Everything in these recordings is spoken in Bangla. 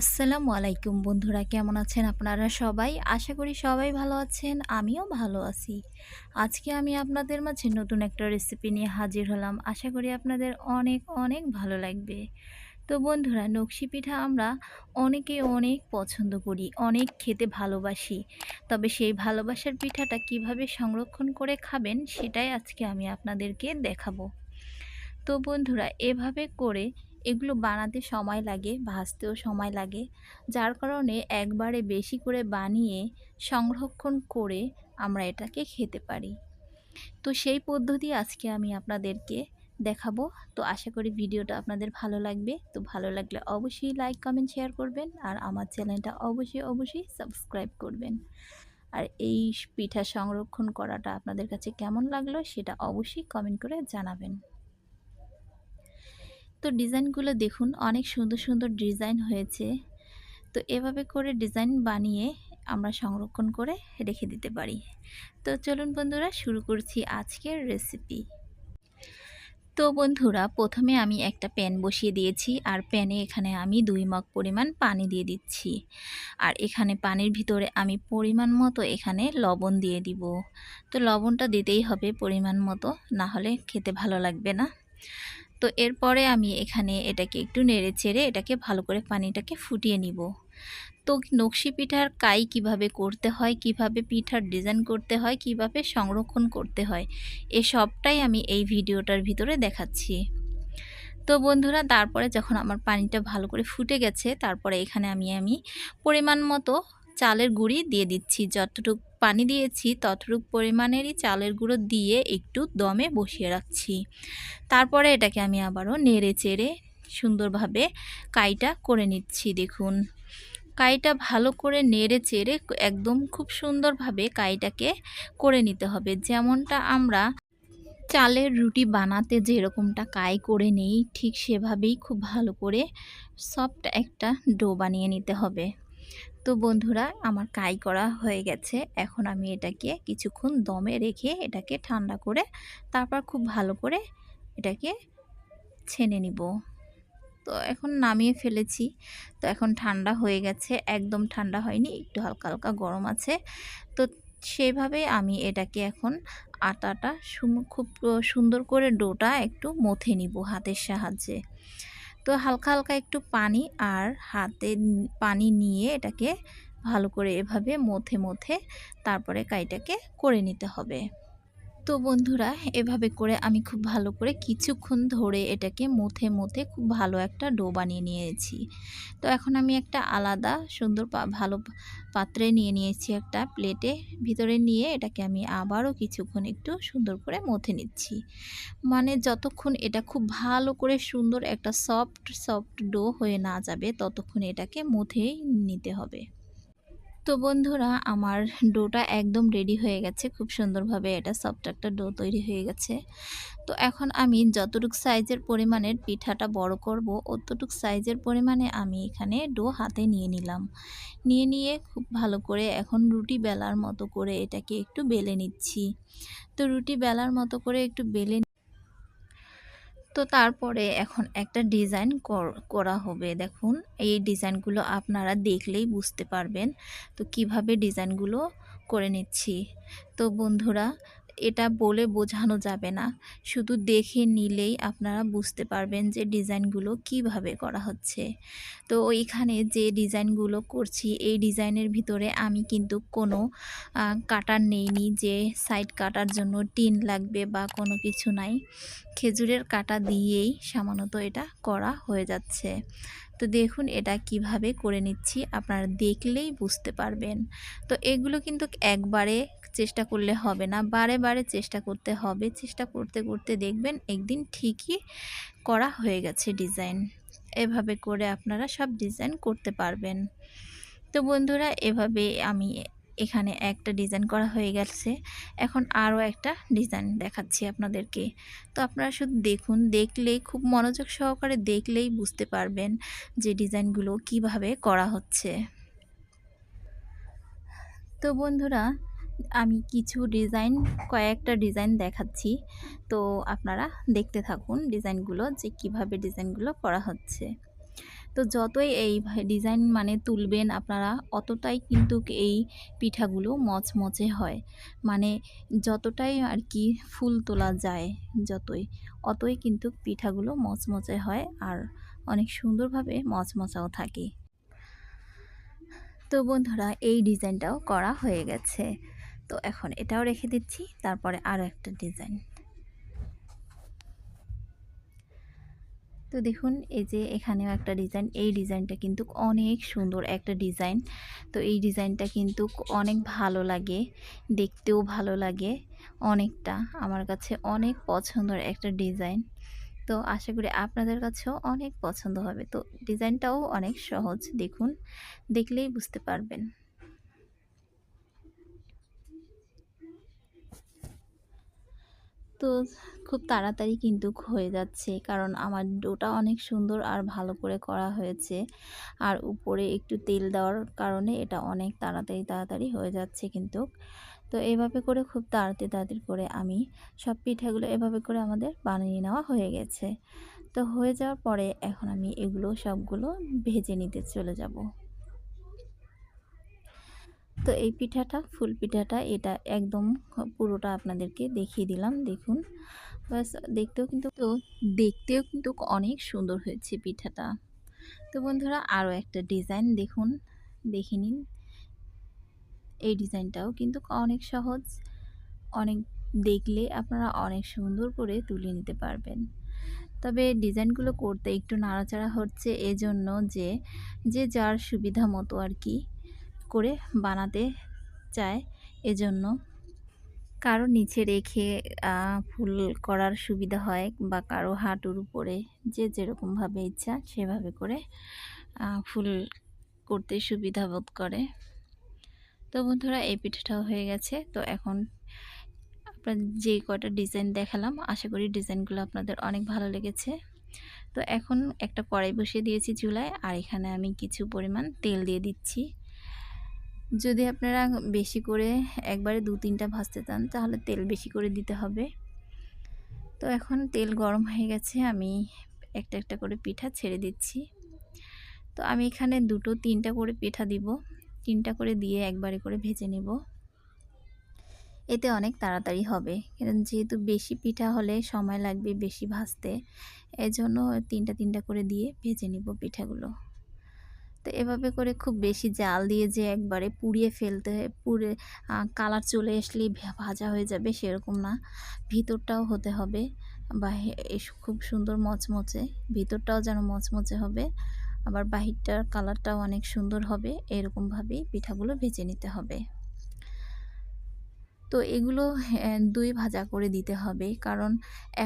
আসসালামু আলাইকুম বন্ধুরা, কেমন আছেন আপনারা সবাই? আশা করি সবাই ভালো আছেন, আমিও ভালো আছি। আজকে আমি আপনাদের মাঝে নতুন একটা রেসিপি নিয়ে হাজির হলাম। আশা করি আপনাদের অনেক অনেক ভালো লাগবে। তো বন্ধুরা, নকশি পিঠা আমরা অনেকে অনেক পছন্দ করি, অনেক খেতে ভালোবাসি। তবে সেই ভালোবাসার পিঠাটা কীভাবে সংরক্ষণ করে খাবেন সেটাই আজকে আমি আপনাদেরকে দেখাবো। তো বন্ধুরা, এভাবে করে এগুলো বানাতে সময় লাগে, ভাজতেও সময় লাগে। যার কারণে একবারে বেশি করে বানিয়ে সংরক্ষণ করে আমরা এটাকে খেতে পারি। তো সেই পদ্ধতি আজকে আমি আপনাদেরকে দেখাবো। তো আশা করি ভিডিওটা আপনাদের ভালো লাগবে। তো ভালো লাগলে অবশ্যই লাইক কমেন্ট শেয়ার করবেন আর আমার চ্যানেলটা অবশ্যই অবশ্যই সাবস্ক্রাইব করবেন। আর এই পিঠা সংরক্ষণ করাটা আপনাদের কাছে কেমন লাগল সেটা অবশ্যই কমেন্ট করে জানাবেন। তো ডিজাইনগুলো দেখুন, অনেক সুন্দর সুন্দর ডিজাইন হয়েছে। তো এভাবে করে ডিজাইন বানিয়ে আমরা সংরক্ষণ করে রেখে দিতে পারি। তো চলুন বন্ধুরা, শুরু করছি আজকের রেসিপি তো বন্ধুরা, প্রথমে আমি একটা প্যান বসিয়ে দিয়েছি, আর প্যানে এখানে আমি দুই মগ পরিমাণ পানি দিয়ে দিচ্ছি। আর এখানে পানির ভিতরে আমি পরিমাণ মতো এখানে লবণ দিয়ে দিব। তো লবণটা দিতেই হবে পরিমাণ মতো, না হলে খেতে ভালো লাগবে না। তো এরপরে আমি এখানে এটাকে একটু নেড়ে চেড়ে এটাকে ভালো করে পানিটাকে ফুটিয়ে নিব। তো নকশি পিঠার কাই কীভাবে করতে হয়, কীভাবে পিঠার ডিজাইন করতে হয়, কীভাবে সংরক্ষণ করতে হয়, এ সবটাই আমি এই ভিডিওটার ভিতরে দেখাচ্ছি। তো বন্ধুরা, তারপরে যখন আমার পানিটা ভালো করে ফুটে গেছে, তারপরে এখানে আমি আমি পরিমাণ মতো চালের গুঁড়ি দিয়ে দিচ্ছি, যতটুকু পানি দিয়েছি, ততটুক পরিমাণেরই চালের গুঁড়ো দিয়ে একটু দমে বসিয়ে রাখছি। তারপরে এটাকে আমি আবারও নেড়ে চেড়ে সুন্দরভাবে কাইটা করে নিচ্ছি, দেখুন। কাইটা ভালো করে নেড়ে চেড়ে একদম খুব সুন্দরভাবে কাইটাকে করে নিতে হবে। যেমনটা আমরা চালের রুটি বানাতে যেরকমটা কাই করে নেই, ঠিক সেভাবেই খুব ভালো করে সফট একটা ডো বানিয়ে নিতে হবে। তো বন্ধুরা, আমার কাই করা হয়ে গেছে। এখন আমি এটাকে কিছুক্ষণ দমে রেখে এটাকে ঠান্ডা করে তারপর খুব ভালো করে এটাকে ছেনে নিব। তো এখন নামিয়ে ফেলেছি। তো এখন ঠান্ডা হয়ে গেছে, একদম ঠান্ডা হয়নি, একটু হালকা হালকা গরম আছে। তো সেইভাবে আমি এটাকে এখন আটাটা খুব সুন্দর করে ডোটা একটু মথে নিব হাতের সাহায্যে। তো হালকা হালকা একটু পানি আর হাতে পানি নিয়ে এটাকে ভালো করে এভাবে মথে মথে তারপরে কাইটাকে করে নিতে হবে। তো বন্ধুরা, এভাবে করে আমি খুব ভালো করে কিছুক্ষণ ধরে এটাকে মুথে মুথে খুব ভালো একটা ডো বানিয়ে নিয়েছি। তো এখন আমি একটা আলাদা সুন্দর ভালো পাত্রে নিয়ে নিয়েছি একটা প্লেটে। ভিতরে নিয়ে এটাকে আমি আবারও কিছুক্ষণ একটু সুন্দর করে মথে নিচ্ছি। মানে যতক্ষণ এটা খুব ভালো করে সুন্দর একটা সফট সফট ডো হয়ে না যাবে, ততক্ষণ এটাকে মুথেই নিতে হবে। তো বন্ধুরা, আমার ডোটা একদম রেডি হয়ে গেছে। খুব সুন্দরভাবে এটা সফট একটা ডো তৈরি হয়ে গেছে। তো এখন আমি যতটুক সাইজের পরিমাণের পিঠাটা বড় করব, অতটুক সাইজের পরিমাণে আমি এখানে ডো হাতে নিয়ে নিলাম। নিয়ে নিয়ে খুব ভালো করে এখন রুটি বেলার মতো করে এটাকে একটু বেলে নিচ্ছি। তো রুটি বেলার মতো করে একটু বেলে তো তারপরে এখন একটা ডিজাইন করা হবে। দেখুন, এই ডিজাইনগুলো আপনারা দেখলেই বুঝতে পারবেন। তো কীভাবে ডিজাইনগুলো করে নিচ্ছি। তো বন্ধুরা এটা বলে বোঝানো যাবে না। শুধু দেখে নিলেই আপনারা বুঝতে পারবেন যে ডিজাইনগুলো কীভাবে করা হচ্ছে। তো ওইখানে যে ডিজাইনগুলো করছি, এই ডিজাইনের ভিতরে আমি কিন্তু কোনো কাটার নেইনি যে সাইড কাটার জন্য টিন লাগবে বা কোনো কিছু নাই। খেজুরের কাটা দিয়েই সামান্যত এটা করা হয়ে যাচ্ছে। তো দেখুন এটা কীভাবে করে নিচ্ছি, আপনারা দেখলেই বুঝতে পারবেন। তো এগুলো কিন্তু একবারে চেষ্টা করলে হবে না, বারে বারে চেষ্টা করতে হবে। চেষ্টা করতে করতে দেখবেন একদিন ঠিকই করা হয়ে গেছে ডিজাইন। এভাবে করে আপনারা সব ডিজাইন করতে পারবেন। তো বন্ধুরা, এভাবে আমি এখানে একটা ডিজাইন করা হয়ে গেছে। এখন আরও একটা ডিজাইন দেখাচ্ছি আপনাদেরকে। তো আপনারা শুধু দেখুন দেখলেই খুব মনোযোগ সহকারে দেখলেই বুঝতে পারবেন যে ডিজাইনগুলো কীভাবে করা হচ্ছে। তো বন্ধুরা, আমি কিছু ডিজাইন, কয়েকটা ডিজাইন দেখাচ্ছি। তো আপনারা দেখতে থাকুন ডিজাইনগুলো যে কীভাবে ডিজাইনগুলো করা হচ্ছে। তো যতই এই ডিজাইন মানে তুলবেন আপনারা, অতটাই কিন্তু এই পিঠাগুলো মচমচে হয়। মানে যতটাই আর কি ফুল তোলা যায় যতই, অতই কিন্তু পিঠাগুলো মচমচে হয় আর অনেক সুন্দরভাবে মচমচাও থাকে। তো বন্ধুরা, এই ডিজাইনটাও করা হয়ে গেছে। তো এখন এটাও রেখে দিচ্ছি, তারপরে আরও একটা ডিজাইন। তো দেখুন, এই যে এখানেও একটা ডিজাইন, এই ডিজাইনটা কিন্তু অনেক সুন্দর একটা ডিজাইন। তো এই ডিজাইনটা কিন্তু অনেক ভালো লাগে, দেখতেও ভালো লাগে, অনেকটা আমার কাছে অনেক পছন্দের একটা ডিজাইন। তো আশা করি আপনাদের কাছেও অনেক পছন্দ হবে। তো ডিজাইনটাও অনেক সহজ, দেখুন, দেখলেই বুঝতে পারবেন। তো খুব তাড়াতাড়ি কিন্তু হয়ে যাচ্ছে। কারণ আমার ডোটা অনেক সুন্দর আর ভালো করে করা হয়েছে। আর উপরে একটু তেল দেওয়ার কারণে এটা অনেক তাড়াতাড়ি তাড়াতাড়ি হয়ে যাচ্ছে কিন্তু। তো এভাবে করে খুব তাড়াতাড়ি তাড়াতাড়ি করে আমি সব পিঠাগুলো এভাবে করে আমাদের বানিয়ে নেওয়া হয়ে গেছে। তো হয়ে যাওয়ার পরে এখন আমি এগুলো সবগুলো ভেজে নিতে চলে যাব। তো এই পিঠাটা, ফুল পিঠাটা, এটা একদম পুরোটা আপনাদেরকে দেখিয়ে দিলাম, দেখুন। বাস দেখতেও কিন্তু, তো দেখতেও কিন্তু অনেক সুন্দর হয়েছে পিঠাটা। তো বন্ধুরা, আরও একটা ডিজাইন দেখুন, দেখে নিন। এই ডিজাইনটাও কিন্তু অনেক সহজ, অনেক দেখলে আপনারা অনেক সুন্দর করে তুলে নিতে পারবেন। তবে ডিজাইনগুলো করতে একটু নাড়াচাড়া হচ্ছে, এজন্য যে যে যার সুবিধা মতো আর কি। করে বানাতে চায় এজন্য। কারও নিচে রেখে ফুল করার সুবিধা হয় বা কারও হাঁটুর উপরে যে যেরকমভাবে ইচ্ছা সেভাবে করে ফুল করতে সুবিধা বোধ করে। তো বন্ধুরা, এই পিঠাটাও হয়ে গেছে। তো এখন আপনার যে কটা ডিজাইন দেখালাম, আশা করি ডিজাইনগুলো আপনাদের অনেক ভালো লেগেছে। তো এখন একটা কড়াই বসিয়ে দিয়েছি চুলায়, আর এখানে আমি কিছু পরিমাণ তেল দিয়ে দিচ্ছি। যদি আপনারা বেশি করে একবারে দু তিনটা ভাজতে চান, তাহলে তেল বেশি করে দিতে হবে। তো এখন তেল গরম হয়ে গেছে, আমি একটা একটা করে পিঠা ছেড়ে দিচ্ছি। তো আমি এখানে দুটো তিনটা করে পিঠা দিব, তিনটা করে দিয়ে একবারে করে ভেজে নেব। এতে অনেক তাড়াতাড়ি হবে, কারণ যেহেতু বেশি পিঠা হলে সময় লাগবে বেশি ভাজতে, এজন্য তিনটা তিনটা করে দিয়ে ভেজে নিব পিঠাগুলো। তো এভাবে করে খুব বেশি জাল দিয়ে যে একবারে পুড়িয়ে ফেলতে হয়, পুড়ে কালার চলে আসলেই ভাজা হয়ে যাবে সেরকম না। ভিতরটাও হতে হবে বা খুব সুন্দর মচমচে, ভিতরটাও যেন মচমচে হবে। আবার বাহিরটার কালারটাও অনেক সুন্দর হবে, এরকমভাবেই পিঠাগুলো ভেজে নিতে হবে। তো এগুলো দুই ভাজা করে দিতে হবে। কারণ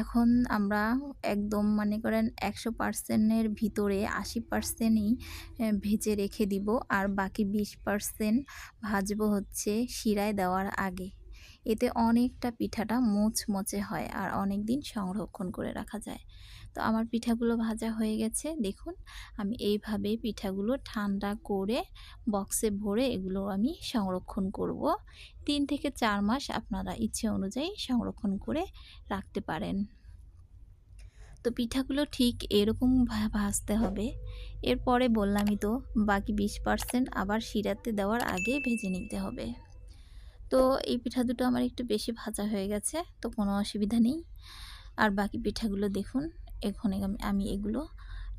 এখন আমরা একদম মনে করেন একশো পার্সেন্টের ভিতরে আশি পার্সেন্টই ভেজে রেখে দিব। আর বাকি বিশ পার্সেন্ট ভাজবো হচ্ছে শিরায় দেওয়ার আগে। এতে অনেকটা পিঠাটা মোচমোচে হয় আর অনেক দিন সংরক্ষণ করে রাখা যায়। তো আমার পিঠাগুলো ভাজা হয়ে গেছে। দেখুন, আমি এইভাবে পিঠাগুলো ঠান্ডা করে বক্সে ভরে এগুলো আমি সংরক্ষণ করব। তিন থেকে চার মাস আপনারা ইচ্ছে অনুযায়ী সংরক্ষণ করে রাখতে পারেন। তো পিঠাগুলো ঠিক এরকম ভাজতে হবে। এরপরে বললামই তো, বাকি বিশ পার্সেন্ট আবার শিরাতে দেওয়ার আগে ভেজে নিতে হবে। তো এই পিঠা দুটো আমার একটু বেশি ভাজা হয়ে গেছে, তো কোনো অসুবিধা নেই। আর বাকি পিঠাগুলো দেখুন, এখন আমি এগুলো,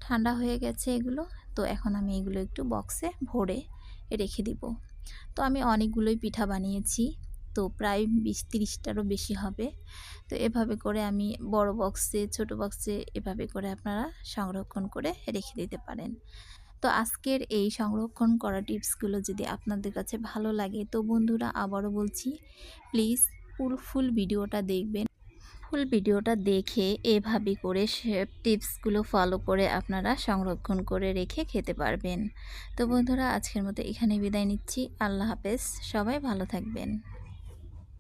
ঠান্ডা হয়ে গেছে এগুলো, তো এখন আমি এগুলো একটু বক্সে ভরে রেখে দিব। তো আমি অনেকগুলোই পিঠা বানিয়েছি, তো প্রায় বিশ, তিরিশটারও বেশি হবে। তো এভাবে করে আমি বড় বক্সে, ছোট বক্সে এভাবে করে আপনারা সংরক্ষণ করে রেখে দিতে পারেন। তো আজকের এই সংরক্ষণ করা টিপসগুলো যদি আপনাদের কাছে ভালো লাগে, তো বন্ধুরা আবারও বলছি প্লিজ ফুল ফুল ভিডিওটা দেখবেন। ফুল ভিডিওটা দেখে এভাবে করে টিপসগুলো ফলো করে আপনারা সংরক্ষণ করে রেখে খেতে পারবেন। তো বন্ধুরা, আজকের মতো এখানে বিদায় নিচ্ছি। আল্লাহ হাফেজ। সবাই ভালো থাকবেন।